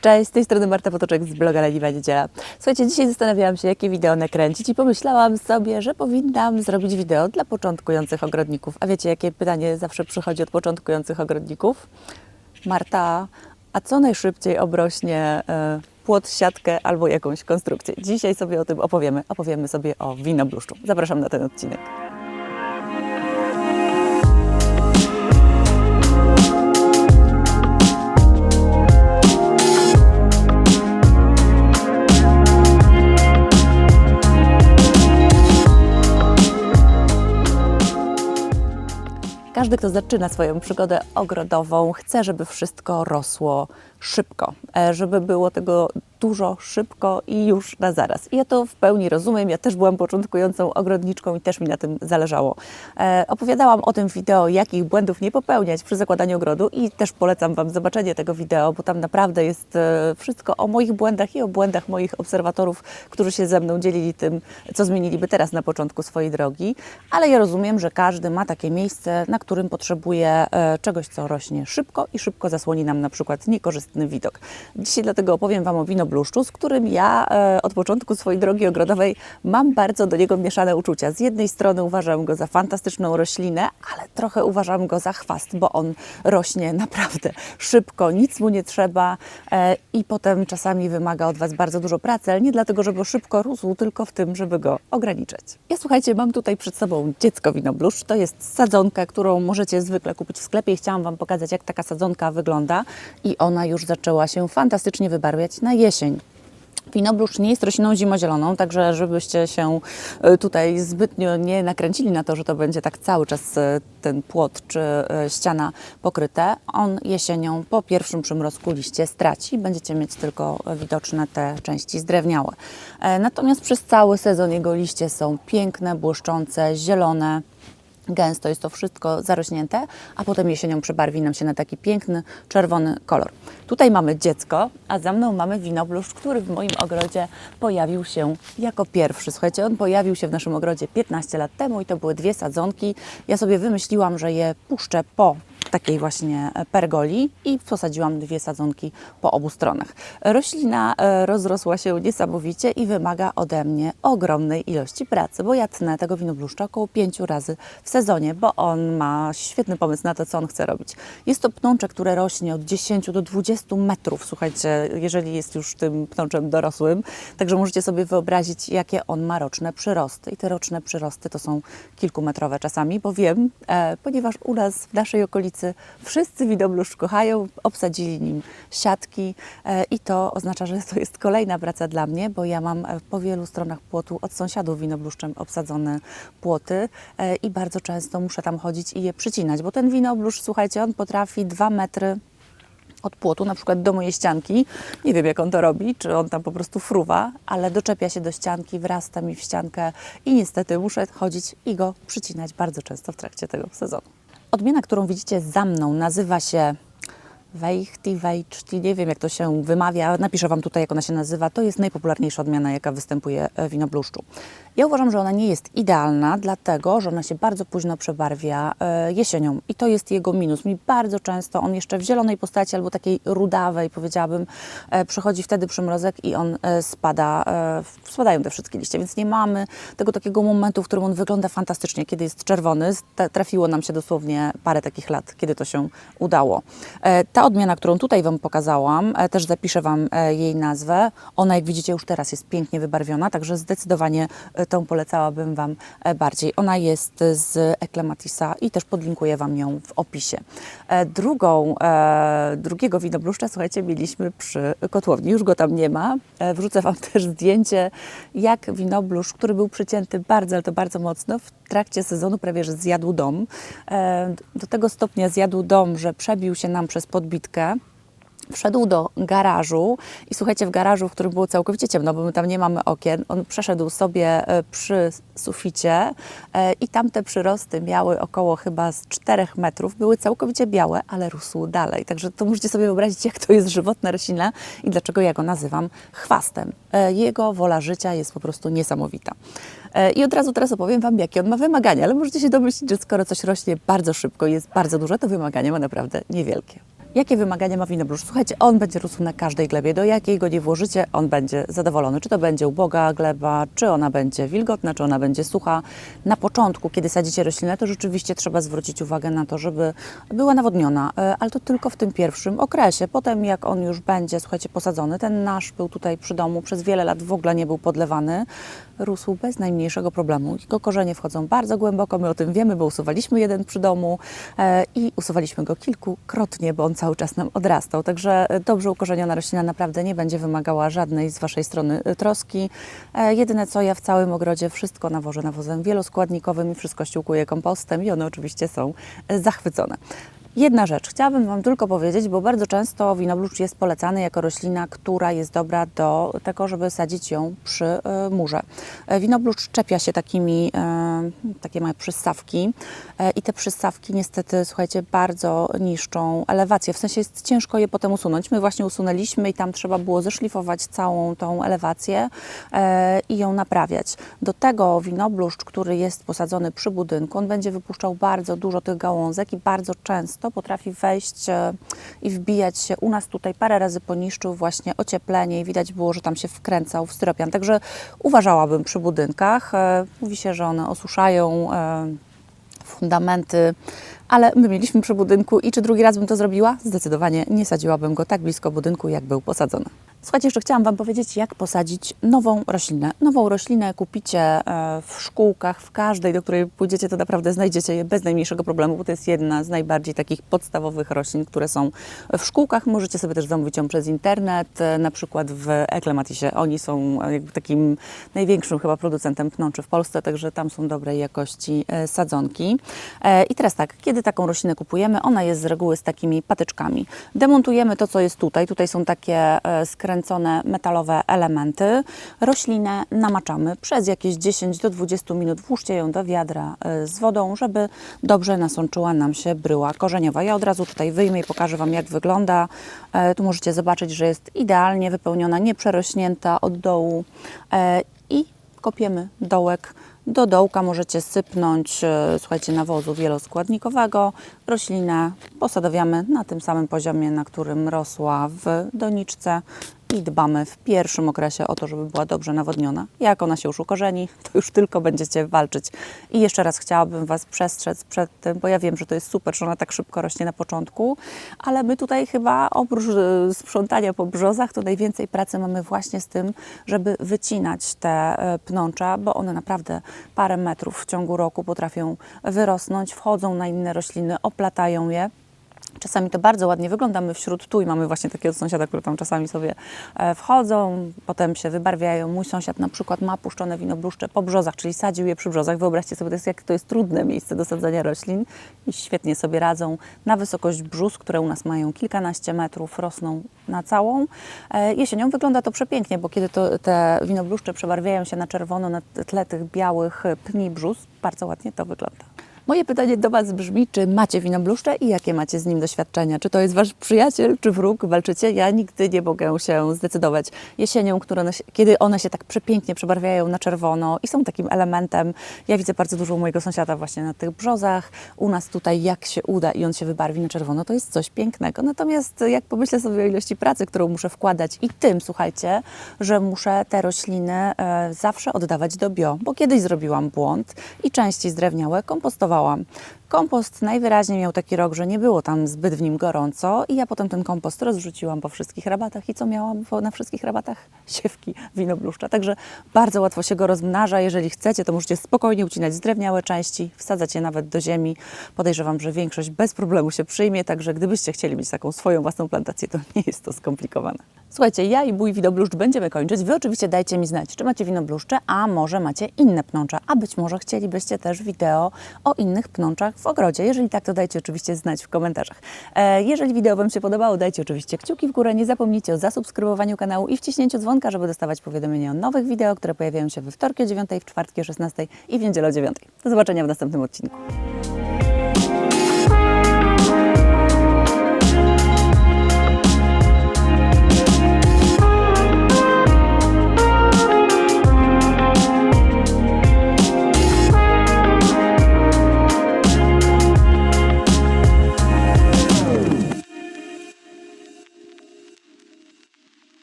Cześć, z tej strony Marta Potoczek z bloga Leniwa Niedziela. Słuchajcie, dzisiaj zastanawiałam się, jakie wideo nakręcić i pomyślałam sobie, że powinnam zrobić wideo dla początkujących ogrodników. A wiecie, jakie pytanie zawsze przychodzi od początkujących ogrodników? Marta, a co najszybciej obrośnie e, płot, siatkę albo jakąś konstrukcję? Dzisiaj sobie o tym opowiemy. Opowiemy sobie o winobluszczu. Zapraszam na ten odcinek. Każdy, kto zaczyna swoją przygodę ogrodową, chce, żeby wszystko rosło szybko, e, żeby było tego dużo, szybko i już na zaraz. I ja to w pełni rozumiem. Ja też byłam początkującą ogrodniczką i też mi na tym zależało. E, opowiadałam o tym wideo, jakich błędów nie popełniać przy zakładaniu ogrodu i też polecam Wam zobaczenie tego wideo, bo tam naprawdę jest e, wszystko o moich błędach i o błędach moich obserwatorów, którzy się ze mną dzielili tym, co zmieniliby teraz na początku swojej drogi. Ale ja rozumiem, że każdy ma takie miejsce, na którym potrzebuje czegoś, co rośnie szybko i szybko zasłoni nam na przykład niekorzystny widok. Dzisiaj dlatego opowiem Wam o winobluszczu, z którym ja e, od początku swojej drogi ogrodowej mam bardzo do niego mieszane uczucia. Z jednej strony uważam go za fantastyczną roślinę, ale trochę uważam go za chwast, bo on rośnie naprawdę szybko, nic mu nie trzeba e, i potem czasami wymaga od Was bardzo dużo pracy, ale nie dlatego, żeby szybko rósł, tylko w tym, żeby go ograniczać. Ja słuchajcie, mam tutaj przed sobą dziecko winobluszcz. To jest sadzonka, którą możecie zwykle kupić w sklepie chciałam Wam pokazać, jak taka sadzonka wygląda i ona już zaczęła się fantastycznie wybarwiać na jesień. Winobluszcz nie jest rośliną zimozieloną, także żebyście się e, tutaj zbytnio nie nakręcili na to, że to będzie tak cały czas e, ten płot czy e, ściana pokryte. On jesienią po pierwszym przymrozku liście straci, będziecie mieć tylko widoczne te części zdrewniałe. Natomiast przez cały sezon jego liście są piękne, błyszczące, zielone, Gęsto jest to wszystko zarośnięte, a potem jesienią przebarwi nam się na taki piękny, czerwony kolor. Tutaj mamy dziecko, a za mną mamy winobluszcz, który w moim ogrodzie pojawił się jako pierwszy. Słuchajcie, on pojawił się w naszym ogrodzie 15 lat temu i to były dwie sadzonki. Ja sobie wymyśliłam, że je puszczę po takiej właśnie pergoli i posadziłam dwie sadzonki po obu stronach. Roślina e, rozrosła się niesamowicie i wymaga ode mnie ogromnej ilości pracy, bo ja tnę tego winobluszcza około pięciu razy w sezonie, bo on ma świetny pomysł na to, co on chce robić. Jest to pnącze, które rośnie od 10 do 20 metrów, słuchajcie, jeżeli jest już tym pnączem dorosłym, także możecie sobie wyobrazić, jakie on ma roczne przyrosty. I te roczne przyrosty to są kilkumetrowe czasami, bo wiem, e, ponieważ u nas w naszej okolicy wszyscy winobluszcz kochają, obsadzili nim siatki e, i to oznacza, że to jest kolejna praca dla mnie, bo ja mam e, po wielu stronach płotu od sąsiadów winobluszczem obsadzone płoty e, i bardzo często muszę tam chodzić i je przycinać, bo ten winobluszcz, słuchajcie, on potrafi dwa metry od płotu, na przykład do mojej ścianki. Nie wiem, jak on to robi, czy on tam po prostu fruwa, ale doczepia się do ścianki, wrasta mi w ściankę i niestety muszę chodzić i go przycinać bardzo często w trakcie tego sezonu. Odmiana, którą widzicie za mną, nazywa się Wejchti, Wejczti, nie wiem jak to się wymawia, napiszę Wam tutaj jak ona się nazywa. To jest najpopularniejsza odmiana, jaka występuje w winobluszczu. Ja uważam, że ona nie jest idealna, dlatego, że ona się bardzo późno przebarwia e, jesienią i to jest jego minus. Mi bardzo często on jeszcze w zielonej postaci albo takiej rudawej, powiedziałabym, e, przychodzi wtedy przymrozek i on e, spada, spadają te wszystkie liście, więc nie mamy tego takiego momentu, w którym on wygląda fantastycznie, kiedy jest czerwony. Trafiło nam się dosłownie parę takich lat, kiedy to się udało. Ta odmiana, którą tutaj Wam pokazałam, też zapiszę Wam jej nazwę. Ona, jak widzicie, już teraz jest pięknie wybarwiona, także zdecydowanie tą polecałabym Wam e, bardziej. Ona jest z Eklematisa i też podlinkuję Wam ją w opisie. E, Drugą, e, drugiego winobluszcza, słuchajcie, mieliśmy przy kotłowni. Już go tam nie ma. Wrzucę Wam też zdjęcie, jak winobluszcz, który był przycięty bardzo, ale to bardzo mocno, w trakcie sezonu prawie że zjadł dom. Do tego stopnia zjadł dom, że przebił się nam przez podbitkę. Wszedł do garażu i słuchajcie, w garażu, w którym było całkowicie ciemno, bo my tam nie mamy okien, on przeszedł sobie e, przy suficie e, i tamte przyrosty miały około chyba z 4 metrów, były całkowicie białe, ale rósł dalej. Także to możecie sobie wyobrazić, jak to jest żywotna roślina i dlaczego ja go nazywam chwastem. E, Jego wola życia jest po prostu niesamowita. I od razu teraz opowiem Wam, jakie on ma wymagania, ale możecie się domyślić, że skoro coś rośnie bardzo szybko i jest bardzo duże, to wymagania ma naprawdę niewielkie. Jakie wymagania ma winobluszcz? Słuchajcie, on będzie rósł na każdej glebie. Do jakiej go nie włożycie, on będzie zadowolony. Czy to będzie uboga gleba, czy ona będzie wilgotna, czy ona będzie sucha. Na początku, kiedy sadzicie roślinę, to rzeczywiście trzeba zwrócić uwagę na to, żeby była nawodniona, e, ale to tylko w tym pierwszym okresie. Potem, jak on już będzie, słuchajcie, posadzony, ten nasz był tutaj przy domu, przez wiele lat w ogóle nie był podlewany, rósł bez najmniejszego problemu. Jego korzenie wchodzą bardzo głęboko, my o tym wiemy, bo usuwaliśmy jeden przy domu e, i usuwaliśmy go kilkukrotnie, bo on cały czas nam odrastał. Także e, dobrze ukorzeniona roślina naprawdę nie będzie wymagała żadnej z Waszej strony e, troski. E, Jedyne co, ja w całym ogrodzie wszystko nawożę nawozem wieloskładnikowym i wszystko ściółkuję kompostem i one oczywiście są zachwycone. Jedna rzecz, chciałabym Wam tylko powiedzieć, bo bardzo często winobluszcz jest polecany jako roślina, która jest dobra do tego, żeby sadzić ją przy e, murze. E, Winobluszcz czepia się takimi, e, takie małe przystawki i te przystawki niestety, słuchajcie, bardzo niszczą elewację, w sensie jest ciężko je potem usunąć. My właśnie usunęliśmy i tam trzeba było zeszlifować całą tą elewację i ją naprawiać. Do tego winobluszcz, który jest posadzony przy budynku, on będzie wypuszczał bardzo dużo tych gałązek i bardzo często potrafi wejść e, i wbijać się. U nas tutaj parę razy poniszczył właśnie ocieplenie i widać było, że tam się wkręcał w styropian. Także uważałabym przy budynkach. E, Mówi się, że one osuszają e, fundamenty, ale my mieliśmy przy budynku i czy drugi raz bym to zrobiła? Zdecydowanie nie sadziłabym go tak blisko budynku, jak był posadzony. Słuchajcie, jeszcze chciałam Wam powiedzieć, jak posadzić nową roślinę. Nową roślinę kupicie e, w szkółkach, w każdej, do której pójdziecie, to naprawdę znajdziecie je bez najmniejszego problemu, bo to jest jedna z najbardziej takich podstawowych roślin, które są w szkółkach. Możecie sobie też zamówić ją przez internet, e, na przykład w Eklematisie. Oni są e, jakby takim największym chyba producentem pnączy w Polsce, także tam są dobrej jakości sadzonki. I teraz tak, kiedy taką roślinę kupujemy, ona jest z reguły z takimi patyczkami. Demontujemy to, co jest tutaj. Tutaj są takie e, skręcone metalowe elementy. Roślinę namaczamy przez jakieś 10 do 20 minut. Włóżcie ją do wiadra e, z wodą, żeby dobrze nasączyła nam się bryła korzeniowa. Ja od razu tutaj wyjmę i pokażę Wam, jak wygląda. E, Tu możecie zobaczyć, że jest idealnie wypełniona, nieprzerośnięta od dołu i kopiemy dołek. Do dołka możecie sypnąć, e, słuchajcie, nawozu wieloskładnikowego. Roślinę posadawiamy na tym samym poziomie, na którym rosła w doniczce i dbamy w pierwszym okresie o to, żeby była dobrze nawodniona. Jak ona się już ukorzeni, to już tylko będziecie walczyć. I jeszcze raz chciałabym Was przestrzec przed tym, bo ja wiem, że to jest super, że ona tak szybko rośnie na początku, ale my tutaj chyba oprócz e, sprzątania po brzozach, to najwięcej pracy mamy właśnie z tym, żeby wycinać te e, pnącza, bo one naprawdę parę metrów w ciągu roku potrafią wyrosnąć, wchodzą na inne rośliny, oplatają je. Czasami to bardzo ładnie wygląda. My wśród tu i mamy właśnie takiego sąsiada, który tam czasami sobie e, wchodzą, potem się wybarwiają. Mój sąsiad na przykład ma puszczone winobluszcze po brzozach, czyli sadził je przy brzozach. Wyobraźcie sobie, to jest, jak to jest trudne miejsce do sadzenia roślin i świetnie sobie radzą na wysokość brzus, które u nas mają kilkanaście metrów, rosną na całą. E, Jesienią wygląda to przepięknie, bo kiedy to, te winobluszcze przebarwiają się na czerwono na tle tych białych pni brzus, bardzo ładnie to wygląda. Moje pytanie do Was brzmi, czy macie winobluszcze i jakie macie z nim doświadczenia? Czy to jest Wasz przyjaciel, czy wróg? Walczycie? Ja nigdy nie mogę się zdecydować. Jesienią, one kiedy one się tak przepięknie przebarwiają na czerwono i są takim elementem, ja widzę bardzo dużo mojego sąsiada właśnie na tych brzozach. U nas tutaj jak się uda i on się wybarwi na czerwono, to jest coś pięknego. Natomiast jak pomyślę sobie o ilości pracy, którą muszę wkładać i tym, słuchajcie, że muszę te rośliny e, zawsze oddawać do bio, bo kiedyś zrobiłam błąd i części zdrewniałe kompostowałam. Um. Kompost najwyraźniej miał taki rok, że nie było tam zbyt w nim gorąco i ja potem ten kompost rozrzuciłam po wszystkich rabatach i co miałam na wszystkich rabatach? Siewki winobluszcza. Także bardzo łatwo się go rozmnaża. Jeżeli chcecie, to możecie spokojnie ucinać zdrewniałe części, wsadzać je nawet do ziemi. Podejrzewam, że większość bez problemu się przyjmie, także gdybyście chcieli mieć taką swoją własną plantację, to nie jest to skomplikowane. Słuchajcie, ja i mój winobluszcz będziemy kończyć. Wy oczywiście dajcie mi znać, czy macie winobluszcze, a może macie inne pnącza, a być może chcielibyście też wideo o innych pnączach w ogrodzie. Jeżeli tak, to dajcie oczywiście znać w komentarzach. E, jeżeli wideo Wam się podobało, dajcie oczywiście kciuki w górę, nie zapomnijcie o zasubskrybowaniu kanału i wciśnięciu dzwonka, żeby dostawać powiadomienia o nowych wideo, które pojawiają się we wtorki o 9, w czwartki o 16 i w niedzielę o 9. Do zobaczenia w następnym odcinku.